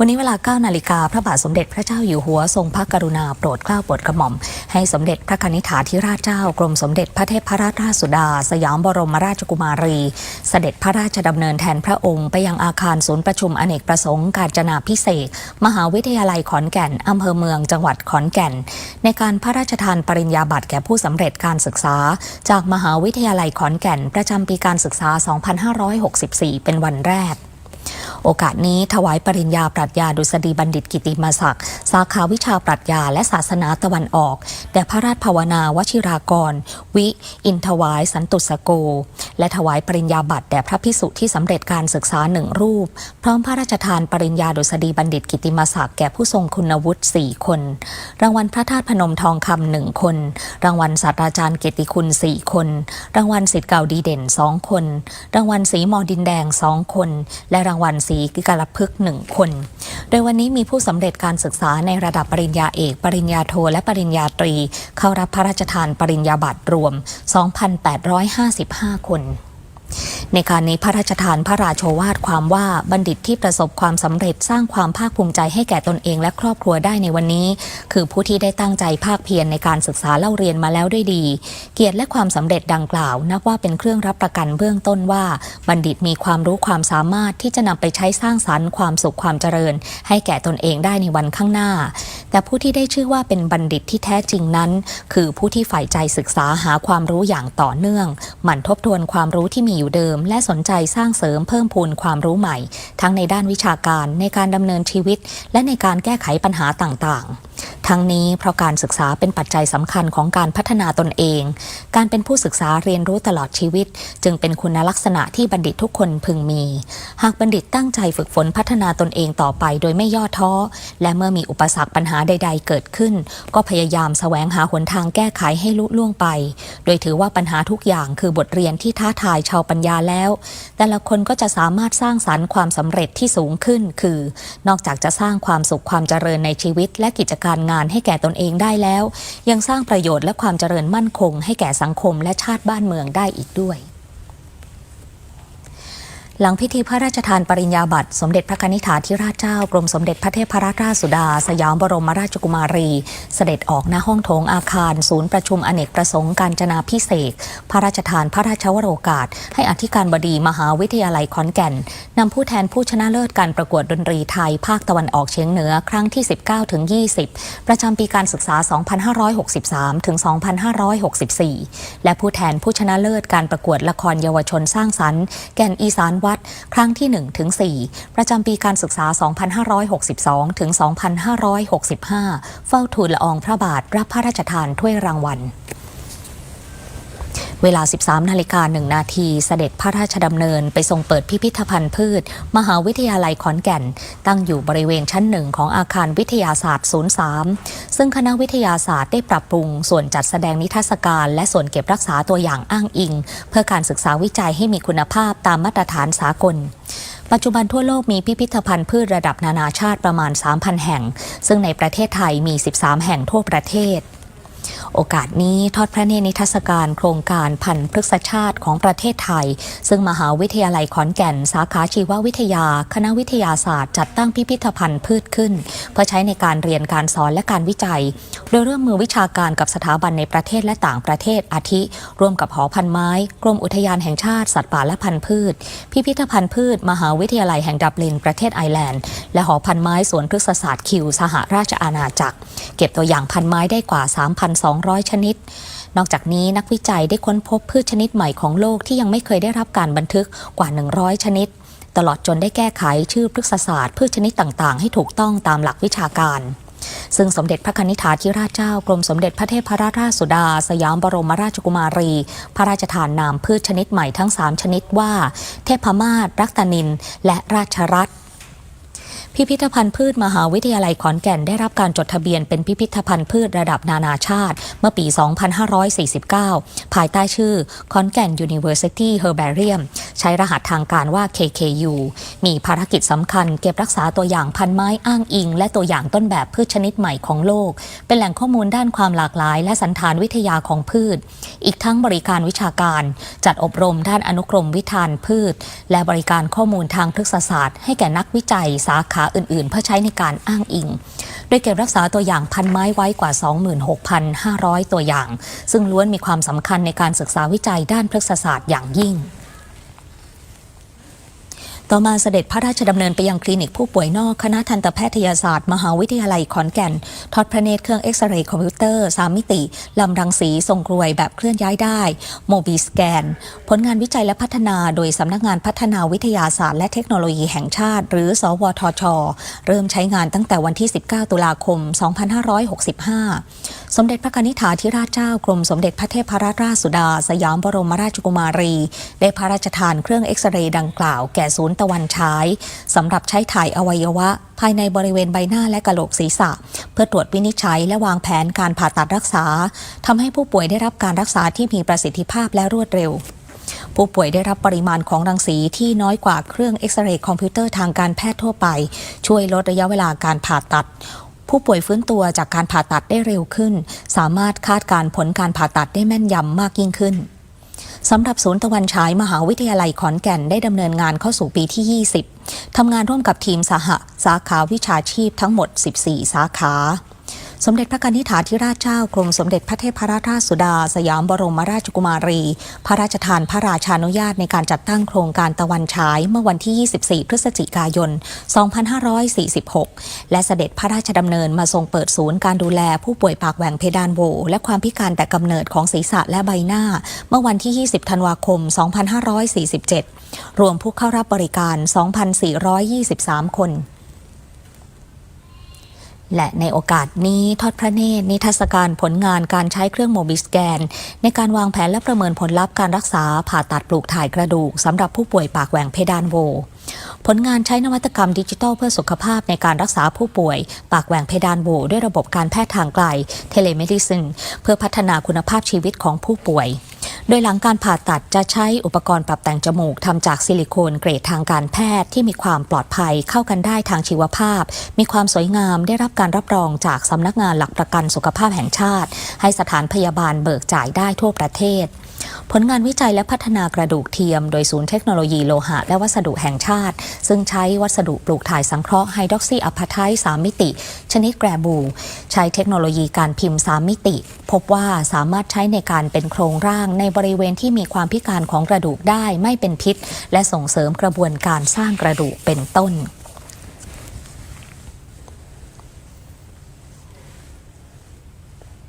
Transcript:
วันนี้เวลา9นาฬิกาพระบาทสมเด็จพระเจ้าอยู่หัวทรงพระกรุณาโปรดเกล้าโปรดกระหม่อม ให้สมเด็จพระนิธิฐาธิราชเจ้ากรมสมเด็จพระเทพรัตนราชสุดา สยามบรมราชกุมารี เสด็จพระราชดำเนินแทนพระองค์ ไปยังอาคารศูนย์ประชุมอเนกประสงค์การจนาพิเศษ มหาวิทยาลัยขอนแก่นอำเภอเมืองจังหวัดขอนแก่น ในการพระราชทานปริญญาบัตรแก่ผู้สำเร็จการศึกษา จากมหาวิทยาลัยขอนแก่นประจำปีการศึกษา 2564 เป็นวันแรก โอกาสนี้ถวายปริญญาปรัชญาดุษฎีบัณฑิตกิติมศักดิ์สาขาวิชาปรัชญาและศาสนาตะวันออก แด่พระราชภาวนาวชิรากร วิ อินทวายสันตุสโก และถวายปริญญาบัตรแด่พระพิสุที่สำเร็จการศึกษาหนึ่งรูป พร้อมพระราชทานปริญญาดุษฎีบัณฑิตกิติมศักดิ์แก่ผู้ทรงคุณวุฒิสี่คน รางวัลพระธาตุพนมทองคำหนึ่งคน รางวัลศาสตราจารย์เกียรติคุณสี่คน รางวัลสิทธิ์เก่าดีเด่นสองคน รางวัลสีมอดินแดงสองคน และรางวัลสีกิกาลพึกษ์หนึ่งคน โดยวันนี้มีผู้สำเร็จการศึกษาในระดับปริญญาเอก ปริญญาโท และปริญญาตรี เข้ารับพระราชทานปริญญาบัตรรวม 2,855 คน ในการนี้พระราชทานพระราโชวาทความว่าบัณฑิตที่ประสบความสำเร็จสร้างความภาคภูมิใจให้แก่ตนเองและครอบครัวได้ในวันนี้ คือผู้ที่ได้ตั้งใจภาคเพียรในการศึกษาเล่าเรียนมาแล้วด้วยดี เกียรติและความสำเร็จดังกล่าว นับว่าเป็นเครื่องรับประกันเบื้องต้นว่า บัณฑิตมีความรู้ความสามารถที่จะนำไปใช้สร้างสรรค์ความสุขความเจริญ ให้แก่ตนเองได้ในวันข้างหน้า แต่ผู้ที่ได้ชื่อว่าเป็นบัณฑิตที่แท้จริงนั้น คือผู้ที่ใฝ่ใจศึกษาหาความรู้อย่างต่อเนื่อง หมั่นทบทวนความรู้ที่มีอยู่เดิม และสนใจสร้างเสริมเพิ่มพูนความรู้ใหม่ ทั้งในด้านวิชาการในการดำเนินชีวิต และในการแก้ไขปัญหาต่างๆ ทั้งนี้เพราะการศึกษาเป็นปัจจัยสำคัญของการพัฒนาตนเอง การเป็นผู้ศึกษาเรียนรู้ตลอดชีวิต จึงเป็นคุณลักษณะที่บัณฑิตทุกคนพึงมี หากบัณฑิตตั้งใจฝึกฝนพัฒนาตนเองต่อไปโดยไม่ย่อท้อ และเมื่อมีอุปสรรคปัญหาใด ๆ เกิดขึ้น ก็พยายามแสวงหาหนทางแก้ไขให้ลุล่วงไป โดยถือว่าปัญหาทุกอย่างคือบทเรียนที่ท้าทายชาวปัญญาแล้ว แต่ละคนก็จะสามารถสร้างสรรค์ความสำเร็จที่สูงขึ้น คือ นอกจากจะสร้างความสุขความเจริญในชีวิตและกิจการงานให้แก่ตนเองได้แล้ว ยังสร้างประโยชน์และความเจริญมั่นคง ให้แก่สังคมและชาติบ้านเมืองได้อีกด้วย หลังพิธีพระราชทานปริญญาบัตร สมเด็จพระนิธิาธิราชเจ้ากรมสมเด็จพระเทพรัตนราชสุดา สยามบรมราชกุมารี เสด็จออกหน้าห้องโถงอาคาร ศูนย์ประชุมอเนกประสงค์การจนาพิเศษ พระราชทานพระราชวโรกาส ให้อธิการบดีมหาวิทยาลัยขอนแก่นนำผู้แทนผู้ชนะเลิศการประกวดดนตรีไทย ภาคตะวันออกเฉียงเหนือครั้งที่ 19ถึง20 ประจำปีการศึกษา 2563ถึง2564 และผู้แทนผู้ชนะเลิศการประกวดละครเยาวชนสร้างสรรค์แก่นอีสานวัดครั้งที่1ถึง4ประจำปีการศึกษา 2562 ถึง 2565 เฝ้าทูลละอองพระบาทรับพระราชทานถ้วยรางวัล เวลา 13 นาฬิกา 1 นาที เสด็จพระราชดำเนินไปทรงเปิดพิพิธภัณฑ์พืช มหาวิทยาลัยขอนแก่น ตั้งอยู่บริเวณชั้นหนึ่งของอาคารวิทยาศาสตร์ 03 ซึ่งคณะวิทยาศาสตร์ได้ปรับปรุง ส่วนจัดแสดงนิทรรศการ และส่วนเก็บรักษาตัวอย่างอ้างอิง เพื่อการศึกษาวิจัยให้มีคุณภาพตามมาตรฐานสากลปัจจุบันทั่วโลกมีพิพิธภัณฑ์พืชระดับนานาชาติประมาณ 3,000 แห่ง ซึ่งในประเทศไทยมี 13 แห่งทั่วประเทศ โอกาสนี้ทอดพระเนตรนิทรรศการโครงการพันธุ์พฤกษชาติของประเทศไทย ซึ่งมหาวิทยาลัยขอนแก่น สาขาชีววิทยา คณะวิทยาศาสตร์ จัดตั้งพิพิธภัณฑ์พืชขึ้น เพื่อใช้ในการเรียนการสอนและการวิจัย โดยร่วมมือวิชาการกับสถาบันในประเทศและต่างประเทศอาทิ ร่วมกับหอพันไม้ กรมอุทยานแห่งชาติสัตว์ป่าและพันธุ์พืช พิพิธภัณฑ์พืช มหาวิทยาลัยแห่งดับลินประเทศไอร์แลนด์ และหอพันไม้สวนพฤกษศาสตร์คิวสหราชอาณาจักร เก็บตัวอย่างพันไม้ได้กว่า 3,200ชนิด นอกจากนี้นักวิจัยได้ค้นพบพืชชนิดใหม่ของโลกที่ยังไม่เคยได้รับการบันทึกกว่า 100 ชนิด ตลอดจนได้แก้ไขชื่อพฤกษศาสตร์พืชชนิดต่างๆ ให้ถูกต้องตามหลักวิชาการซึ่งสมเด็จพระนิธิฐาธิราชเจ้ากรมสมเด็จพระเทพรัตนราชสุดา สยามบรมราชกุมารี พระราชทานนามพืชชนิดใหม่ทั้ง 3 ชนิดว่า เทพมาศรักตนิน และราชรัตน์ พิพิธภัณฑ์พืชมหาวิทยาลัยขอนแก่นได้รับการจดทะเบียนเป็นพิพิธภัณฑ์พืชระดับนานาชาติ เมื่อปี 2549 ภายใต้ชื่อขอนแก่น University Herbarium ใช้รหัสทางการว่า KKU มีภารกิจสำคัญเก็บรักษาตัวอย่างพันไม้อ้างอิง และตัวอย่างต้นแบบพืชชนิดใหม่ของโลก เป็นแหล่งข้อมูลด้านความหลากหลาย และสันฐานวิทยาของพืช อีกทั้งบริการวิชาการ จัดอบรมด้านอนุกรมวิธานพืช และบริการข้อมูลทางพฤกษศาสตร์ ให้แก่นักวิจัยสาขาอื่นๆ เพื่อใช้ในการอ้างอิง โดยเก็บรักษาตัวอย่างพันไม้ไว้กว่า 26,500 ตัวอย่าง ซึ่งล้วนมีความสำคัญในการศึกษาวิจัยด้านพฤกษศาสตร์อย่างยิ่ง ต่อมาเสด็จพระราชดำเนินไปยังคลินิกผู้ป่วยนอก คณะทันตแพทยศาสตร์ มหาวิทยาลัยขอนแก่น ทอดพระเนตรเครื่องเอ็กซเรย์คอมพิวเตอร์ 3 มิติ ลำรังสีทรงกรวยแบบเคลื่อนย้ายได้ โมบีสแกน ผลงานวิจัยและพัฒนาโดยสำนักงานพัฒนาวิทยาศาสตร์และเทคโนโลยีแห่งชาติ หรือ สวทช เริ่มใช้งานตั้งแต่วันที่ 19 ตุลาคม 2565สมเด็จพระนิษฐาธิราชเจ้ากรมสมเด็จพระเทพรัตนราชสุดา สยามบรมราชกุมารี ได้พระราชทานเครื่องเอ็กซเรย์ดังกล่าวแก่ศูนย์ตะวันฉายสำหรับใช้ถ่ายอวัยวะ ภายในบริเวณใบหน้าและกะโหลกศีรษะ เพื่อตรวจวินิจฉัยและวางแผนการผ่าตัดรักษาทำให้ผู้ป่วยได้รับการรักษาที่มีประสิทธิภาพและรวดเร็วผู้ป่วยได้รับปริมาณของรังสีที่น้อยกว่าเครื่องเอ็กซเรย์คอมพิวเตอร์ทางการแพทย์ทั่วไป ช่วยลดระยะเวลาการผ่าตัด ผู้ป่วยฟื้นตัวจากการผ่าตัดได้เร็วขึ้น สามารถคาดการผลการผ่าตัดได้แม่นยำมากยิ่งขึ้นสำหรับศูนย์ตะวันฉายมหาวิทยาลัยขอนแก่นได้ดำเนินงานเข้าสู่ปีที่ 20 ทำงานร่วมกับทีมสหสาขาวิชาชีพทั้งหมด 14 สาขา สมเด็จพระกนิษฐาธิราชเจ้ากรมสมเด็จพระเทพรัตนราชสุดา สยามบรมราชกุมารี พระราชทานพระราชานุญาตในการจัดตั้งโครงการตะวันฉายเมื่อวันที่ 24 พฤศจิกายน 2546 และเสด็จพระราชดำเนินมาทรงเปิดศูนย์การดูแลผู้ป่วยปากแหว่งเพดานโหวและความพิการแต่กำเนิดของศีรษะและใบหน้า เมื่อวันที่ 20 ธันวาคม 2547 รวมผู้เข้ารับบริการ 2,423 คน และในโอกาสนี้ทอดพระเนตรนิทรรศการผลงานการใช้เครื่องโมบิสแกน ในการวางแผนและประเมินผลลัพธ์การรักษาผ่าตัดปลูกถ่ายกระดูกสำหรับผู้ป่วยปากแหว่งเพดานโว ผลงานใช้นวัตกรรมดิจิทัลเพื่อสุขภาพในการรักษาผู้ป่วย ปากแหว่งเพดานโวด้วยระบบการแพทย์ทางไกลเทเลเมดิซินเพื่อพัฒนาคุณภาพชีวิตของผู้ป่วย โดยหลังการผ่าตัดจะใช้อุปกรณ์ปรับแต่งจมูกทำจากซิลิโคนเกรดทางการแพทย์ที่มีความปลอดภัยเข้ากันได้ทางชีวภาพ มีความสวยงามได้รับการรับรองจากสำนักงานหลักประกันสุขภาพแห่งชาติ ให้สถานพยาบาลเบิกจ่ายได้ทั่วประเทศ ผลงานวิจัยและพัฒนากระดูกเทียม โดยศูนย์เทคโนโลยีโลหะ และวัสดุแห่งชาติ ซึ่งใช้วัสดุปลูกถ่ายสังเคราะห์ไฮดรอกซีอะพาไทต์3มิติ ชนิดแกรบู ใช้เทคโนโลยีการพิมพ์ 3 มิติ พบว่าสามารถใช้ในการเป็นโครงร่างในบริเวณที่มีความพิการของกระดูกได้ไม่เป็นพิษ และส่งเสริมกระบวนการสร้างกระดูกเป็นต้น